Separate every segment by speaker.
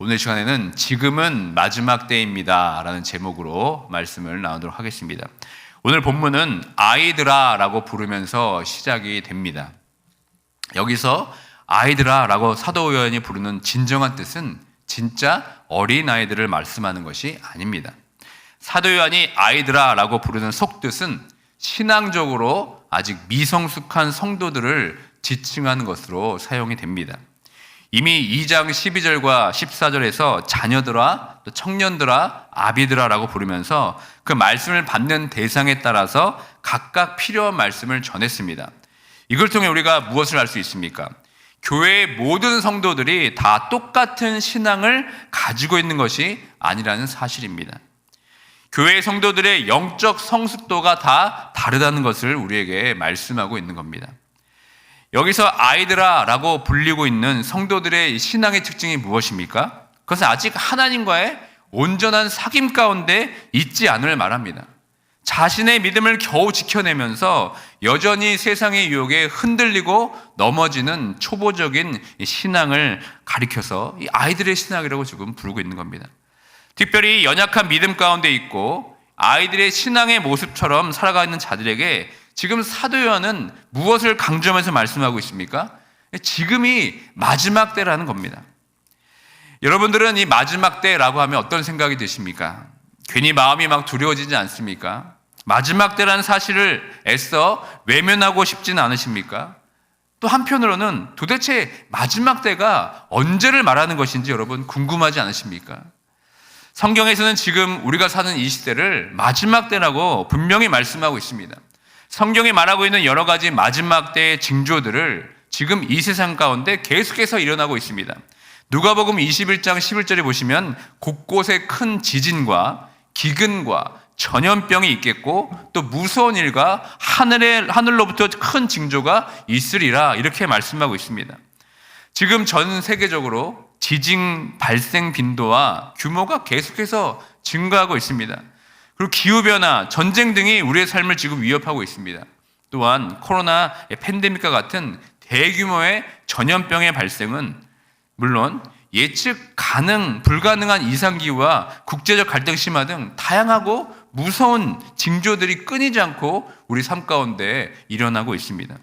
Speaker 1: 오늘 시간에는 지금은 마지막 때입니다. 라는 제목으로 말씀을 나누도록 하겠습니다. 오늘 본문은 아이들아 라고 부르면서 시작이 됩니다. 여기서 아이들아 라고 사도 요한이 부르는 진정한 뜻은 진짜 어린 아이들을 말씀하는 것이 아닙니다. 사도 요한이 아이들아 라고 부르는 속뜻은 신앙적으로 아직 미성숙한 성도들을 지칭하는 것으로 사용이 됩니다. 이미 2장 12절과 14절에서 자녀들아, 또 청년들아, 아비들아라고 부르면서 그 말씀을 받는 대상에 따라서 각각 필요한 말씀을 전했습니다. 이걸 통해 우리가 무엇을 알 수 있습니까? 교회의 모든 성도들이 다 똑같은 신앙을 가지고 있는 것이 아니라는 사실입니다. 교회 성도들의 영적 성숙도가 다 다르다는 것을 우리에게 말씀하고 있는 겁니다. 여기서 아이들아 라고 불리고 있는 성도들의 신앙의 특징이 무엇입니까? 그것은 아직 하나님과의 온전한 사귐 가운데 있지 않을 말합니다. 자신의 믿음을 겨우 지켜내면서 여전히 세상의 유혹에 흔들리고 넘어지는 초보적인 신앙을 가리켜서 이 아이들의 신앙이라고 지금 부르고 있는 겁니다. 특별히 연약한 믿음 가운데 있고 아이들의 신앙의 모습처럼 살아가는 자들에게 지금 사도 요한은 무엇을 강조하면서 말씀하고 있습니까? 지금이 마지막 때라는 겁니다. 여러분들은 이 마지막 때라고 하면 어떤 생각이 드십니까? 괜히 마음이 막 두려워지지 않습니까? 마지막 때라는 사실을 애써 외면하고 싶지는 않으십니까? 또 한편으로는 도대체 마지막 때가 언제를 말하는 것인지 여러분 궁금하지 않으십니까? 성경에서는 지금 우리가 사는 이 시대를 마지막 때라고 분명히 말씀하고 있습니다. 성경이 말하고 있는 여러 가지 마지막 때의 징조들을 지금 이 세상 가운데 계속해서 일어나고 있습니다. 누가복음 21장 11절에 보시면 곳곳에 큰 지진과 기근과 전염병이 있겠고 또 무서운 일과 하늘에 하늘로부터 큰 징조가 있으리라 이렇게 말씀하고 있습니다. 지금 전 세계적으로 지진 발생 빈도와 규모가 계속해서 증가하고 있습니다. 그리고 기후변화, 전쟁 등이 우리의 삶을 지금 위협하고 있습니다. 또한 코로나 팬데믹과 같은 대규모의 전염병의 발생은 물론 예측 가능, 불가능한 이상기후와 국제적 갈등 심화 등 다양하고 무서운 징조들이 끊이지 않고 우리 삶 가운데 일어나고 있습니다.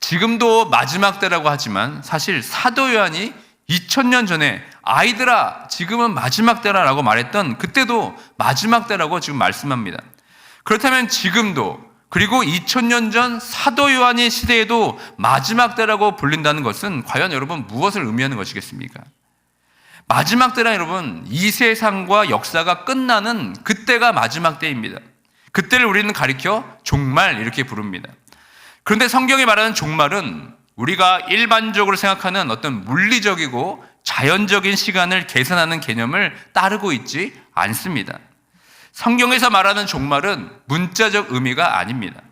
Speaker 1: 지금도 마지막 때라고 하지만 사실 사도 요한이 2000년 전에 아이들아 지금은 마지막 때라 라고 말했던 그때도 마지막 때라고 지금 말씀합니다. 그렇다면 지금도 그리고 2000년 전 사도 요한의 시대에도 마지막 때라고 불린다는 것은 과연 여러분 무엇을 의미하는 것이겠습니까? 마지막 때란 여러분 이 세상과 역사가 끝나는 그때가 마지막 때입니다. 그때를 우리는 가리켜 종말 이렇게 부릅니다. 그런데 성경이 말하는 종말은 우리가 일반적으로 생각하는 어떤 물리적이고 자연적인 시간을 계산하는 개념을 따르고 있지 않습니다. 성경에서 말하는 종말은 문자적 의미가 아닙니다.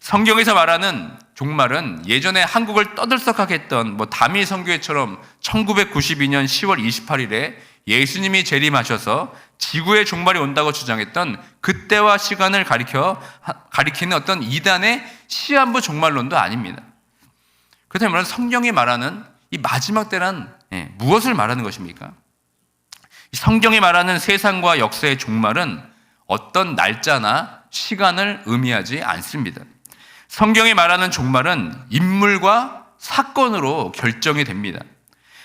Speaker 1: 성경에서 말하는 종말은 예전에 한국을 떠들썩하게 했던 뭐 다미 선교회처럼 1992년 10월 28일에 예수님이 재림하셔서 지구의 종말이 온다고 주장했던 그때와 시간을 가리켜 가리키는 어떤 이단의 시한부 종말론도 아닙니다. 그렇다면 성경이 말하는 이 마지막 때란 예, 무엇을 말하는 것입니까? 성경이 말하는 세상과 역사의 종말은 어떤 날짜나 시간을 의미하지 않습니다. 성경이 말하는 종말은 인물과 사건으로 결정이 됩니다.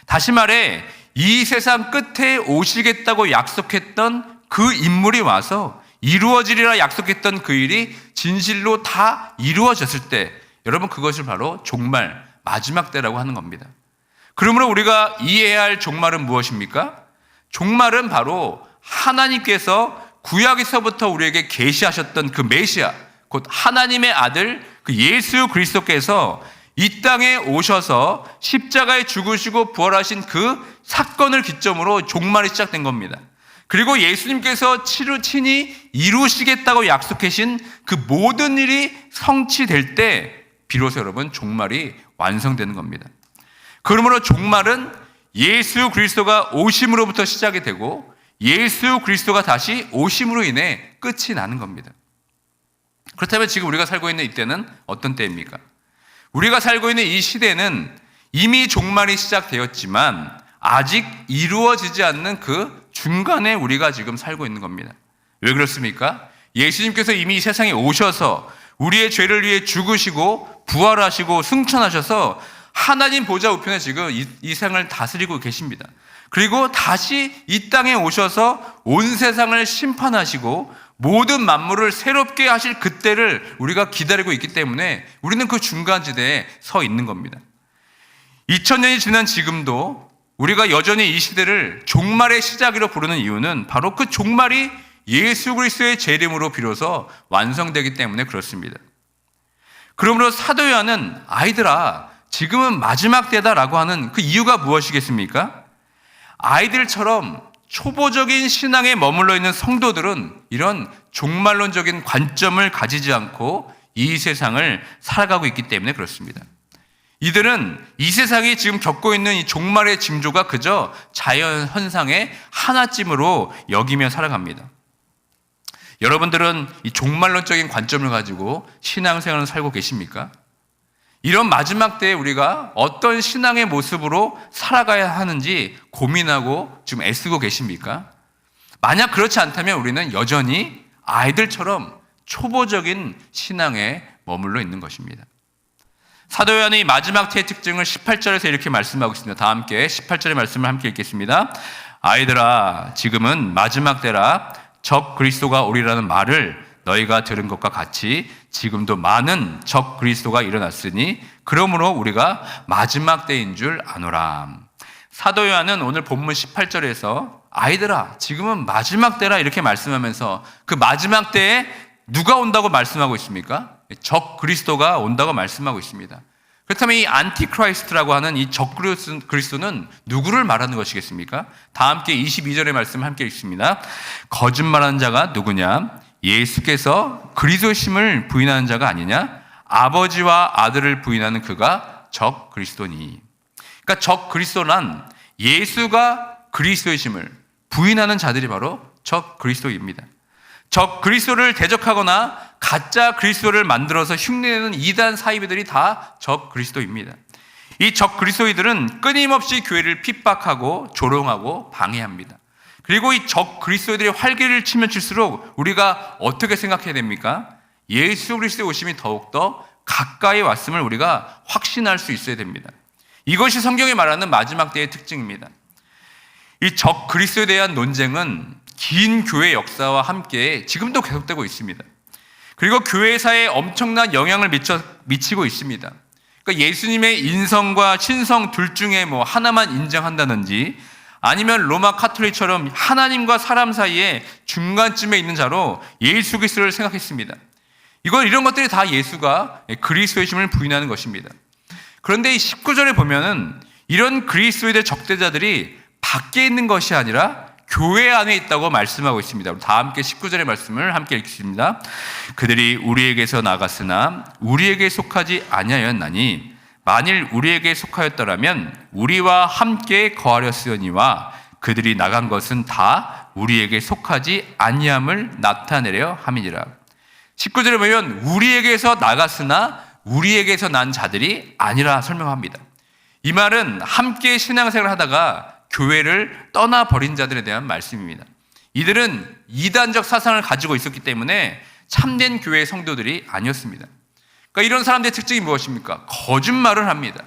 Speaker 1: 다시 말해 이 세상 끝에 오시겠다고 약속했던 그 인물이 와서 이루어지리라 약속했던 그 일이 진실로 다 이루어졌을 때 여러분 그것을 바로 종말, 마지막 때라고 하는 겁니다. 그러므로 우리가 이해해야 할 종말은 무엇입니까? 종말은 바로 하나님께서 구약에서부터 우리에게 계시하셨던 그 메시아, 곧 하나님의 아들 그 예수 그리스도께서 이 땅에 오셔서 십자가에 죽으시고 부활하신 그 사건을 기점으로 종말이 시작된 겁니다. 그리고 예수님께서 치루 친히 이루시겠다고 약속하신 그 모든 일이 성취될 때 비로소 여러분 종말이 완성되는 겁니다. 그러므로 종말은 예수 그리스도가 오심으로부터 시작이 되고 예수 그리스도가 다시 오심으로 인해 끝이 나는 겁니다. 그렇다면 지금 우리가 살고 있는 이때는 어떤 때입니까? 우리가 살고 있는 이 시대는 이미 종말이 시작되었지만 아직 이루어지지 않는 그 중간에 우리가 지금 살고 있는 겁니다. 왜 그렇습니까? 예수님께서 이미 이 세상에 오셔서 우리의 죄를 위해 죽으시고 부활하시고 승천하셔서 하나님 보좌 우편에 지금 이, 이 세상을 다스리고 계십니다. 그리고 다시 이 땅에 오셔서 온 세상을 심판하시고 모든 만물을 새롭게 하실 그때를 우리가 기다리고 있기 때문에 우리는 그 중간지대에 서 있는 겁니다. 2000년이 지난 지금도 우리가 여전히 이 시대를 종말의 시작이라 부르는 이유는 바로 그 종말이 예수 그리스도의 재림으로 비로소 완성되기 때문에 그렇습니다. 그러므로 사도 요한은 아이들아 지금은 마지막 때다라고 하는 그 이유가 무엇이겠습니까? 아이들처럼 초보적인 신앙에 머물러 있는 성도들은 이런 종말론적인 관점을 가지지 않고 이 세상을 살아가고 있기 때문에 그렇습니다. 이들은 이 세상이 지금 겪고 있는 이 종말의 징조가 그저 자연 현상의 하나쯤으로 여기며 살아갑니다. 여러분들은 이 종말론적인 관점을 가지고 신앙생활을 살고 계십니까? 이런 마지막 때에 우리가 어떤 신앙의 모습으로 살아가야 하는지 고민하고 지금 애쓰고 계십니까? 만약 그렇지 않다면 우리는 여전히 아이들처럼 초보적인 신앙에 머물러 있는 것입니다. 사도 요한이 마지막 때의 특징을 18절에서 이렇게 말씀하고 있습니다. 다 함께 18절의 말씀을 함께 읽겠습니다. 아이들아 지금은 마지막 때라 적 그리스도가 오리라는 말을 너희가 들은 것과 같이 지금도 많은 적 그리스도가 일어났으니 그러므로 우리가 마지막 때인 줄 아노라. 사도 요한은 오늘 본문 18절에서 아이들아 지금은 마지막 때라 이렇게 말씀하면서 그 마지막 때에 누가 온다고 말씀하고 있습니까? 적 그리스도가 온다고 말씀하고 있습니다. 그렇다면 이 안티크라이스트라고 하는 이 적 그리스도는 누구를 말하는 것이겠습니까? 다 함께 22절의 말씀을 함께 읽습니다. 거짓말하는 자가 누구냐? 예수께서 그리스도심을 부인하는 자가 아니냐? 아버지와 아들을 부인하는 그가 적 그리스도니. 그러니까 적 그리스도란 예수가 그리스도이심을 부인하는 자들이 바로 적 그리스도입니다. 적 그리스도를 대적하거나 가짜 그리스도를 만들어서 흉내내는 이단 사이비들이 다 적 그리스도입니다. 이 적 그리스도이들은 끊임없이 교회를 핍박하고 조롱하고 방해합니다. 그리고 이 적 그리스도들의 활기를 치면 칠수록 우리가 어떻게 생각해야 됩니까? 예수 그리스도의 오심이 더욱더 가까이 왔음을 우리가 확신할 수 있어야 됩니다. 이것이 성경이 말하는 마지막 때의 특징입니다. 이 적 그리스도에 대한 논쟁은 긴 교회 역사와 함께 지금도 계속되고 있습니다. 그리고 교회사에 엄청난 영향을 미쳐, 미치고 있습니다. 그러니까 예수님의 인성과 신성 둘 중에 뭐 하나만 인정한다든지 아니면 로마 카톨릭처럼 하나님과 사람 사이에 중간쯤에 있는 자로 예수 그리스도를 생각했습니다. 이건 이런 것들이 다 예수가 그리스도의 심을 부인하는 것입니다. 그런데 이 19절에 보면은 이런 그리스도의 적대자들이 밖에 있는 것이 아니라 교회 안에 있다고 말씀하고 있습니다. 다 함께 19절의 말씀을 함께 읽습니다. 그들이 우리에게서 나갔으나 우리에게 속하지 아니하였나니 만일 우리에게 속하였더라면 우리와 함께 거하렸으니와 그들이 나간 것은 다 우리에게 속하지 아니함을 나타내려 함이니라. 19절에 보면 우리에게서 나갔으나 우리에게서 난 자들이 아니라 설명합니다. 이 말은 함께 신앙생활을 하다가 교회를 떠나버린 자들에 대한 말씀입니다. 이들은 이단적 사상을 가지고 있었기 때문에 참된 교회 성도들이 아니었습니다. 그러니까 이런 사람들의 특징이 무엇입니까? 거짓말을 합니다.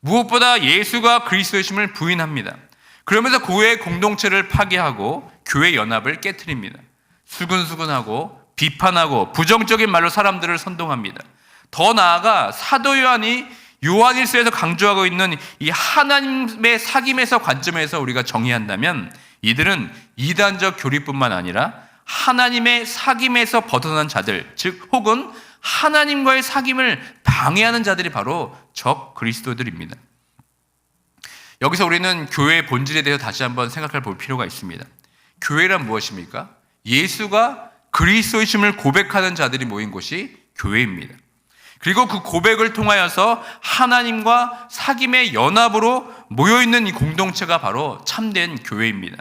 Speaker 1: 무엇보다 예수가 그리스도의심을 부인합니다. 그러면서 교회 공동체를 파괴하고 교회 연합을 깨뜨립니다. 수근수근하고 비판하고 부정적인 말로 사람들을 선동합니다. 더 나아가 사도 요한이 요한일서에서 강조하고 있는 이 하나님의 사귐에서 관점에서 우리가 정의한다면 이들은 이단적 교리뿐만 아니라 하나님의 사귐에서 벗어난 자들, 즉 혹은 하나님과의 사귐을 방해하는 자들이 바로 적 그리스도들입니다. 여기서 우리는 교회의 본질에 대해서 다시 한번 생각해 볼 필요가 있습니다. 교회란 무엇입니까? 예수가 그리스도이심을 고백하는 자들이 모인 곳이 교회입니다. 그리고 그 고백을 통하여서 하나님과 사귐의 연합으로 모여있는 이 공동체가 바로 참된 교회입니다.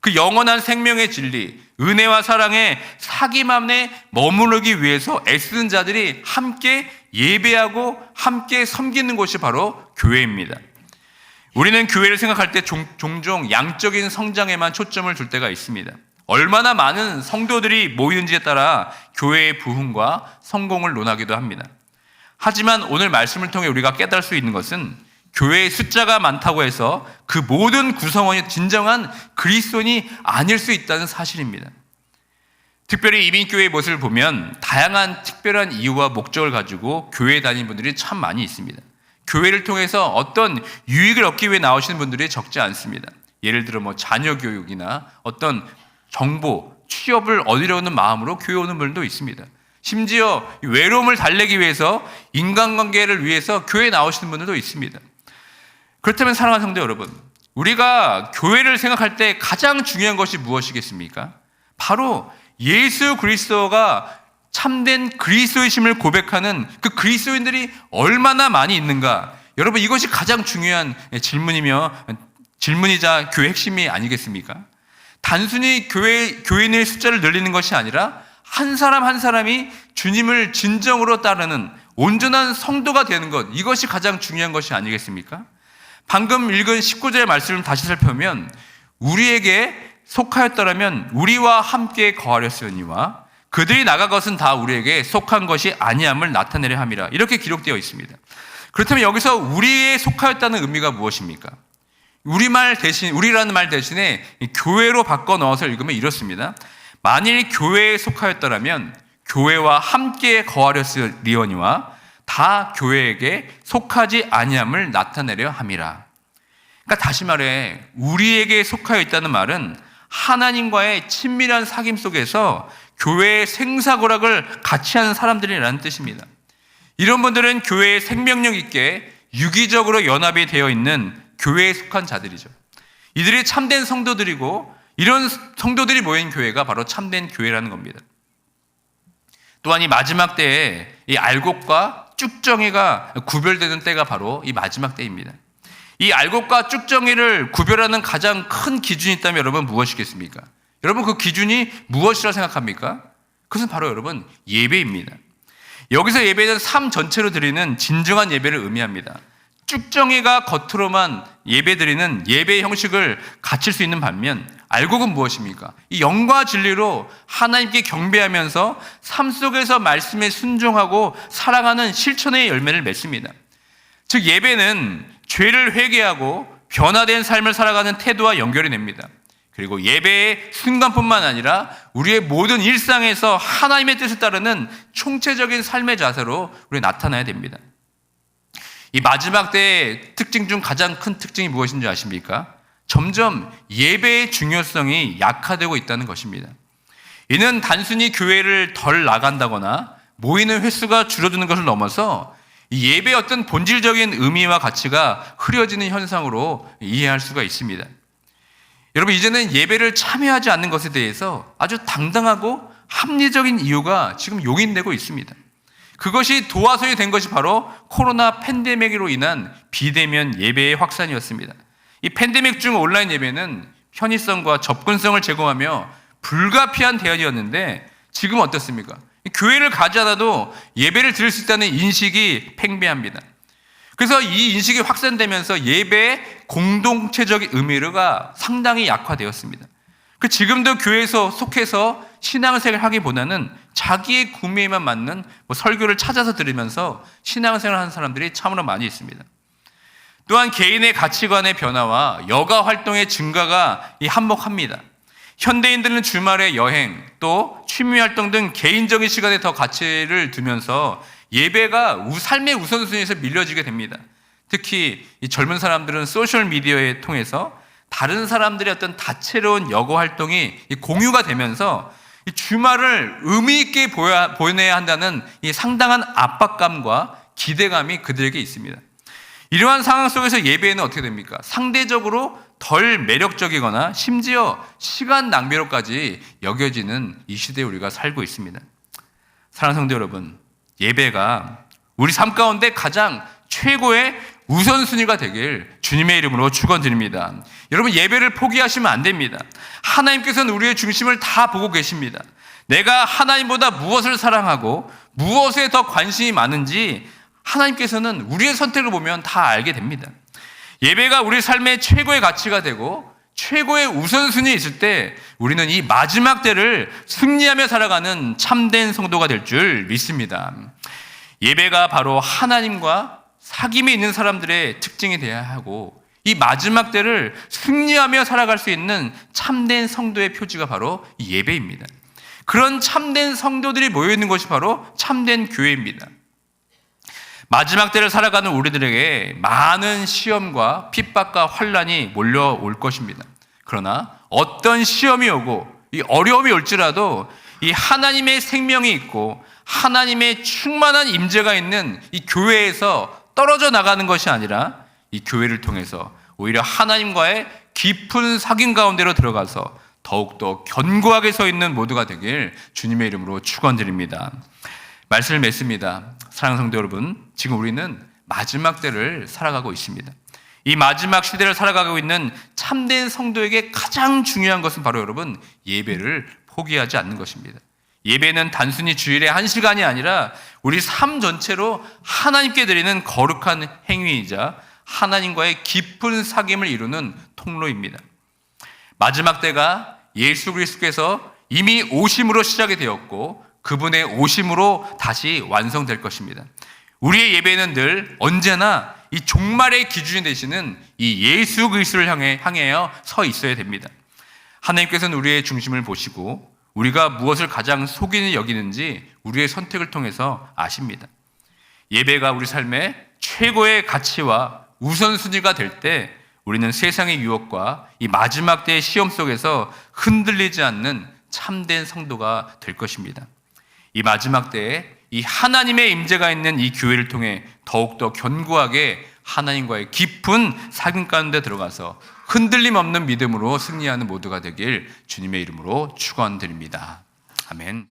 Speaker 1: 그 영원한 생명의 진리, 은혜와 사랑의 사귐 안에 머무르기 위해서 애쓰는 자들이 함께 예배하고 함께 섬기는 곳이 바로 교회입니다. 우리는 교회를 생각할 때 종, 종종 양적인 성장에만 초점을 둘 때가 있습니다. 얼마나 많은 성도들이 모이는지에 따라 교회의 부흥과 성공을 논하기도 합니다. 하지만 오늘 말씀을 통해 우리가 깨달을 수 있는 것은 교회의 숫자가 많다고 해서 그 모든 구성원이 진정한 그리스도인이 아닐 수 있다는 사실입니다. 특별히 이민교회의 모습을 보면 다양한 특별한 이유와 목적을 가지고 교회에 다니는 분들이 참 많이 있습니다. 교회를 통해서 어떤 유익을 얻기 위해 나오시는 분들이 적지 않습니다. 예를 들어 뭐 자녀 교육이나 어떤 정보, 취업을 얻으려는 마음으로 교회 오는 분들도 있습니다. 심지어 외로움을 달래기 위해서 인간관계를 위해서 교회에 나오시는 분들도 있습니다. 그렇다면 사랑하는 성도 여러분, 우리가 교회를 생각할 때 가장 중요한 것이 무엇이겠습니까? 바로 예수 그리스도가 참된 그리스도의심을 고백하는 그 그리스도인들이 얼마나 많이 있는가? 여러분 이것이 가장 중요한 질문이며 질문이자 교회 핵심이 아니겠습니까? 단순히 교회 교인의 숫자를 늘리는 것이 아니라 한 사람 한 사람이 주님을 진정으로 따르는 온전한 성도가 되는 것 이것이 가장 중요한 것이 아니겠습니까? 방금 읽은 19절의 말씀을 다시 살펴보면 우리에게 속하였더라면 우리와 함께 거하렸으니와 그들이 나간 것은 다 우리에게 속한 것이 아니함을 나타내려 함이라 이렇게 기록되어 있습니다. 그렇다면 여기서 우리에 속하였다는 의미가 무엇입니까? 우리말 대신 우리라는 말 대신에 교회로 바꿔 넣어서 읽으면 이렇습니다. 만일 교회에 속하였더라면 교회와 함께 거하렸으리오니와 다 교회에게 속하지 아니함을 나타내려 함이라. 그러니까 다시 말해 우리에게 속하여 있다는 말은 하나님과의 친밀한 사귐 속에서 교회의 생사고락을 같이 하는 사람들이라는 뜻입니다. 이런 분들은 교회의 생명력 있게 유기적으로 연합이 되어 있는 교회에 속한 자들이죠. 이들이 참된 성도들이고 이런 성도들이 모인 교회가 바로 참된 교회라는 겁니다. 또한 이 마지막 때에 이 알곡과 쭉정이가 구별되는 때가 바로 이 마지막 때입니다. 이 알곡과 쭉정이를 구별하는 가장 큰 기준이 있다면 여러분 무엇이겠습니까? 여러분 그 기준이 무엇이라 생각합니까? 그것은 바로 여러분 예배입니다. 여기서 예배는 삶 전체로 드리는 진정한 예배를 의미합니다. 쭉정이가 겉으로만 예배드리는 예배 형식을 갖출 수 있는 반면 알곡은 무엇입니까? 이 영과 진리로 하나님께 경배하면서 삶 속에서 말씀에 순종하고 사랑하는 실천의 열매를 맺습니다. 즉 예배는 죄를 회개하고 변화된 삶을 살아가는 태도와 연결이 됩니다. 그리고 예배의 순간뿐만 아니라 우리의 모든 일상에서 하나님의 뜻을 따르는 총체적인 삶의 자세로 우리 나타나야 됩니다. 이 마지막 때의 특징 중 가장 큰 특징이 무엇인지 아십니까? 점점 예배의 중요성이 약화되고 있다는 것입니다. 이는 단순히 교회를 덜 나간다거나 모이는 횟수가 줄어드는 것을 넘어서 예배의 어떤 본질적인 의미와 가치가 흐려지는 현상으로 이해할 수가 있습니다. 여러분, 이제는 예배를 참여하지 않는 것에 대해서 아주 당당하고 합리적인 이유가 지금 용인되고 있습니다. 그것이 도화선이 된 것이 바로 코로나 팬데믹으로 인한 비대면 예배의 확산이었습니다. 이 팬데믹 중 온라인 예배는 편의성과 접근성을 제공하며 불가피한 대안이었는데 지금 어떻습니까? 교회를 가지 않아도 예배를 드릴 수 있다는 인식이 팽배합니다. 그래서 이 인식이 확산되면서 예배의 공동체적 의미가 상당히 약화되었습니다. 그 지금도 교회에서 속해서 신앙생활 하기보다는 자기의 구매에만 맞는 뭐 설교를 찾아서 들으면서 신앙생활 하는 사람들이 참으로 많이 있습니다. 또한 개인의 가치관의 변화와 여가 활동의 증가가 한몫합니다. 현대인들은 주말에 여행 또 취미 활동 등 개인적인 시간에 더 가치를 두면서 예배가 삶의 우선순위에서 밀려지게 됩니다. 특히 젊은 사람들은 소셜 미디어에 통해서 다른 사람들의 어떤 다채로운 여가 활동이 공유가 되면서 주말을 의미 있게 보내야 한다는 상당한 압박감과 기대감이 그들에게 있습니다. 이러한 상황 속에서 예배는 어떻게 됩니까? 상대적으로 덜 매력적이거나 심지어 시간 낭비로까지 여겨지는 이 시대에 우리가 살고 있습니다. 사랑하는 성도 여러분, 예배가 우리 삶 가운데 가장 최고의 우선순위가 되길 주님의 이름으로 축원드립니다. 여러분 예배를 포기하시면 안 됩니다. 하나님께서는 우리의 중심을 다 보고 계십니다. 내가 하나님보다 무엇을 사랑하고 무엇에 더 관심이 많은지 하나님께서는 우리의 선택을 보면 다 알게 됩니다. 예배가 우리 삶의 최고의 가치가 되고 최고의 우선순위에 있을 때 우리는 이 마지막 때를 승리하며 살아가는 참된 성도가 될 줄 믿습니다. 예배가 바로 하나님과 사귐에 있는 사람들의 특징이 되어야 하고 이 마지막 때를 승리하며 살아갈 수 있는 참된 성도의 표지가 바로 이 예배입니다. 그런 참된 성도들이 모여 있는 것이 바로 참된 교회입니다. 마지막 때를 살아가는 우리들에게 많은 시험과 핍박과 환란이 몰려올 것입니다. 그러나 어떤 시험이 오고 이 어려움이 올지라도 이 하나님의 생명이 있고 하나님의 충만한 임재가 있는 이 교회에서 떨어져 나가는 것이 아니라 이 교회를 통해서 오히려 하나님과의 깊은 사귐 가운데로 들어가서 더욱더 견고하게 서 있는 모두가 되길 주님의 이름으로 축원드립니다. 말씀을 맺습니다. 사랑하는 성도 여러분, 지금 우리는 마지막 때를 살아가고 있습니다. 이 마지막 시대를 살아가고 있는 참된 성도에게 가장 중요한 것은 바로 여러분 예배를 포기하지 않는 것입니다. 예배는 단순히 주일의 한 시간이 아니라 우리 삶 전체로 하나님께 드리는 거룩한 행위이자 하나님과의 깊은 사귐을 이루는 통로입니다. 마지막 때가 예수 그리스도께서 이미 오심으로 시작이 되었고 그분의 오심으로 다시 완성될 것입니다. 우리의 예배는 늘 언제나 이 종말의 기준이 되시는 이 예수 그리스도를 향해 향하여 서 있어야 됩니다. 하나님께서는 우리의 중심을 보시고 우리가 무엇을 가장 속인히 여기는지 우리의 선택을 통해서 아십니다. 예배가 우리 삶의 최고의 가치와 우선순위가 될 때 우리는 세상의 유혹과 이 마지막 때의 시험 속에서 흔들리지 않는 참된 성도가 될 것입니다. 이 마지막 때에 이 하나님의 임재가 있는 이 교회를 통해 더욱더 견고하게 하나님과의 깊은 사귐 가운데 들어가서 흔들림 없는 믿음으로 승리하는 모두가 되길 주님의 이름으로 축원드립니다. 아멘.